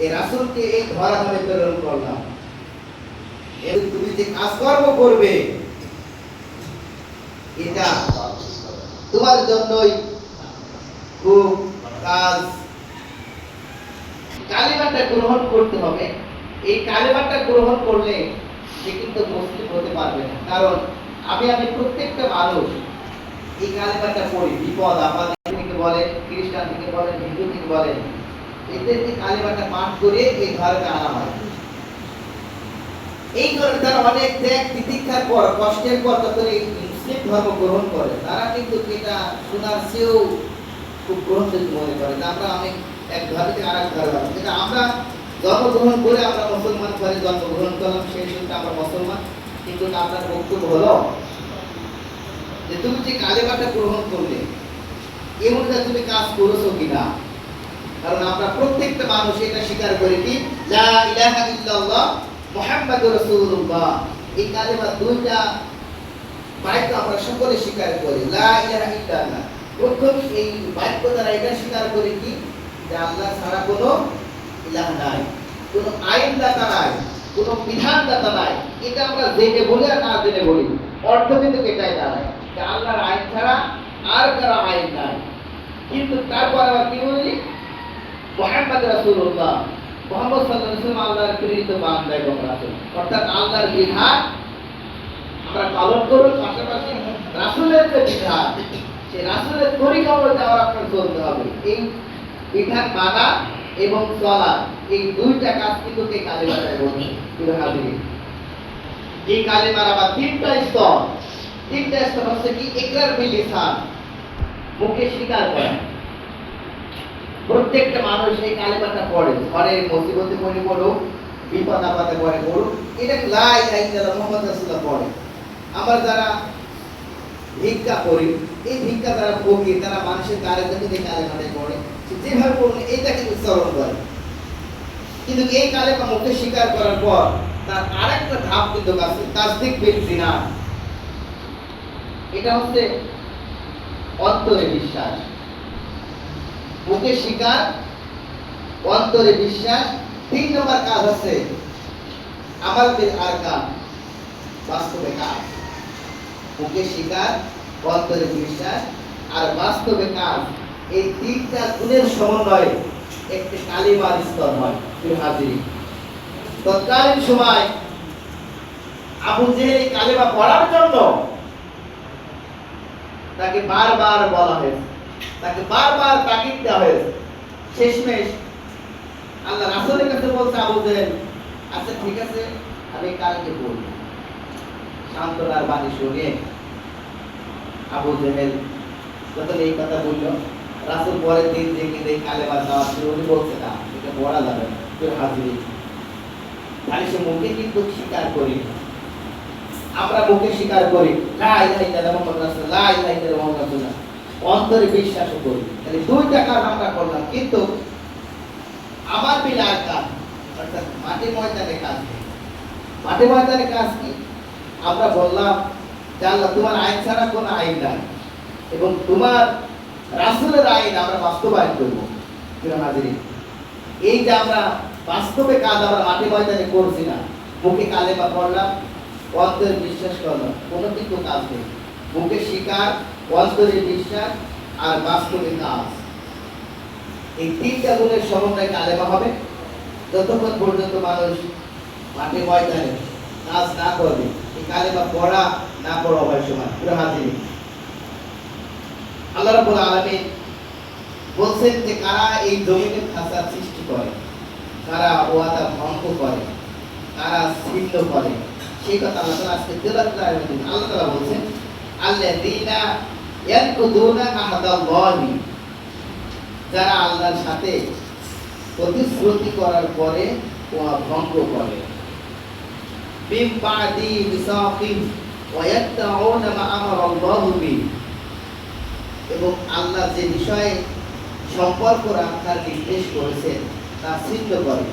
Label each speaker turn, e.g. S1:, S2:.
S1: এই রাসূলকে এই ধরা প্রেরণ করলাম। এবং তুমি যে কাজকর্ম করবে, এটা তোমার জন্যই খুব কাজ। কালেমাটা গ্রহণ করতে হবে। এই কালেমাটা গ্রহণ করলে সে কিন্তু মুসলিম হতে পারবে না। কারণ আমি আমি প্রত্যেকটা মানুষ এই কালেমাটা পড়ি। বিপদ আপদ থেকে বলেন, খ্রিস্টান থেকে বলেন, হিন্দু থেকে বলেন এদেরকে কালেমাটা পাঠ করে এই ধর্মে আনা হয়। এই কারণে তারা অনেক ত্যাগ তিতিক্ষার পর, কষ্টের পর তখন এই মুসলিম ধর্ম গ্রহণ করে, তারা কিন্তু এটা শোনার চেয়েও খুব গ্রহণযোগ্য মনে করে আমরা অনেক এক ধর্ম থেকে আরেক ধর্ম আছি। কিন্তু আমরা জন্মগ্রহণ করে আমরা মুসলমান ঘরে জন্মগ্রহণ করলাম, সেই সূত্রে আমরা মুসলমান। কিন্তু আপনার বক্তব্য হলো যে তুমি যে কালেমাটা গ্রহণ করলে অনুযায়ী তুমি কাজ করেছ কিনা? কারণ আমরা প্রত্যেকটা মানুষ এটা স্বীকার করি কি, লা ইলাহা ইল্লাল্লাহ মুহাম্মাদুর রাসূলুল্লাহ। এই কালেমা দুইটা বাক্য আমরা সকলে স্বীকার করি, লা ইলাহা ইল্লাল্লাহ। প্রথম এই বাক্য দ্বারা এটা স্বীকার করি কি, যে আল্লাহ ছাড়া কোনো ইলাহ নাই, কোনো আইন দাতা নাই, কোনো বিধান দাতা নাই। এটা আমরা জেনে বলি আর না জেনে বলি। অর্থ কিন্তু এটাই দাঁড়ায় যে আল্লাহর আইন ছাড়া আর কারও আইন নাই। কিন্তু তারপর আবার কি বলি? মোহাম্মদ রাসূলুল্লাহ। মোহাম্মদ সাল্লাল্লাহু আল্লাহর প্রেরিত বান্দা এবং রাসূল। অর্থাৎ আল্লাহর বিধান আমরা পালন করব, পাশাপাশি রাসূলের যে বিধান, সেই রাসূলের তরিকা অনুযায়ী আমার আপনার চলতে হবে। এই বিধান মানা এবং চলা, এই দুইটা কাজ কিন্তু এই কালেমাটায় বলছে এই কালেমার আবার তিনটা স্তর। তিনটা স্তর হচ্ছে কি? ইকরার বিল লিসান মুখে স্বীকার করা। প্রত্যেকটা মানুষ এই কালেমাটা পড়ে। ঘরে মুসিবতে পড়ে পড়ুক বিপদ আপদে পড়ে পড়ুক, এটা লাই লাই যারা মোহাম্মদ রাসূলুল্লাহ পড়ে। আবার যারা ভিক্ষা করি, এই ভিক্ষা যারা ভোগী তারা মানুষের কারে থেকে এই কালেমাটাই পড়ে যেভাবে পড়লে এটা কিন্তু উচ্চারণ করে। কিন্তু এই কালেমা মুখে স্বীকার করার পর তার আরেকটা ধাপ কিন্তু আছে, তাসদিক বিল জিনা। এটা হচ্ছে অন্তরে বিশ্বাস। মুখে স্বীকার অন্তরে বিশ্বাস, তিন নম্বর কাজ হচ্ছে আমার বিল আরকান, বাস্তবে কাজ। মুখে স্বীকার অন্তরে বিশ্বাস, আর বাস্তবে কাজ, এই তিনটা গুণের সমন্বয়ে একটি কালিমার স্তর হয় হাজিরি। তৎকালীন সময় আবু জেহেল কালিমা পড়ার জন্য তাকে বারবার বলা হয়েছে। তাকে বারবার তাগিদ দেওয়া শেষমেশ আল্লাহ রাসূলের কাছে বলছে, আবু জেহেল আচ্ছা ঠিক আছে, আমি কালকে বলব। সান্ত্বনার বাণী শুনে আবু জেহেল যখন এই কথা বলল, রাসূল পরের দিন যে কিন্তু এই কালেমা দেওয়া ছিল উনি বলছে, না, এটা পড়া যাবে না হাজিরি খালি সে মুখে কিন্তু স্বীকার করি আমরা মুখে স্বীকার করি, লা ইলাহা ইল্লাল্লাহ মুহাম্মাদুর রাসূলুল্লাহ, লা ইলাহা ইল্লাল্লাহ মুহাম্মাদুর রাসূলুল্লাহ। অন্তরে বিশ্বাস করি। তাহলে দুইটা কাজ আমরা করলাম, কিন্তু আমার বিলার কাজ, অর্থাৎ মাটি ময়দানে কাজ? মাটি ময়দানে কাজ কি? আমরা বললাম যে আল্লাহ, তোমার আইন ছাড়া কোনো আইন নাই এবং তোমার রাসূলের আইন আমরা বাস্তবায়ন করব এই যে আমরা বাস্তবে কাজ আমরা মাটি ময়দানে করছি না, মুখে কালেমা পড়লাম, অন্তরে বিশ্বাস করলাম, কোনো কিন্তু কাজ নেই। মুখে স্বীকার অন্তরে বিশ্বাস আর বাস্তবে কাজ। এই তিনটা গুণের সমন্বয়ে কালেমা হবে? যতক্ষণ পর্যন্ত মানুষ মাঠে ময়দানে কাজ না করবে, এই কালেমা পড়া না পড়া হয় সময়। পুরো হাজির। আল্লাহ আলামিন বলছেন যে, কারা এই ফাসাদ সৃষ্টি করে? কারা ওয়াদা ভঙ্গ করে? কারা করে? সেই কথা আল্লাহ আজকে আল্লাহ তাআলা বলছেন আল্লাযীনা আহাদাল্লাহি যারা আল্লাহর সাথে প্রতিশ্রুতি করার পরে উহা ভঙ্গ করে। মিন বাদি মিসাকিন ওয়া ইয়াত্তাউনা মা এবং আল্লাহ যে বিষয়ে সম্পর্ক রাখার নির্দেশ করেছেন, তা সিদ্ধ করে।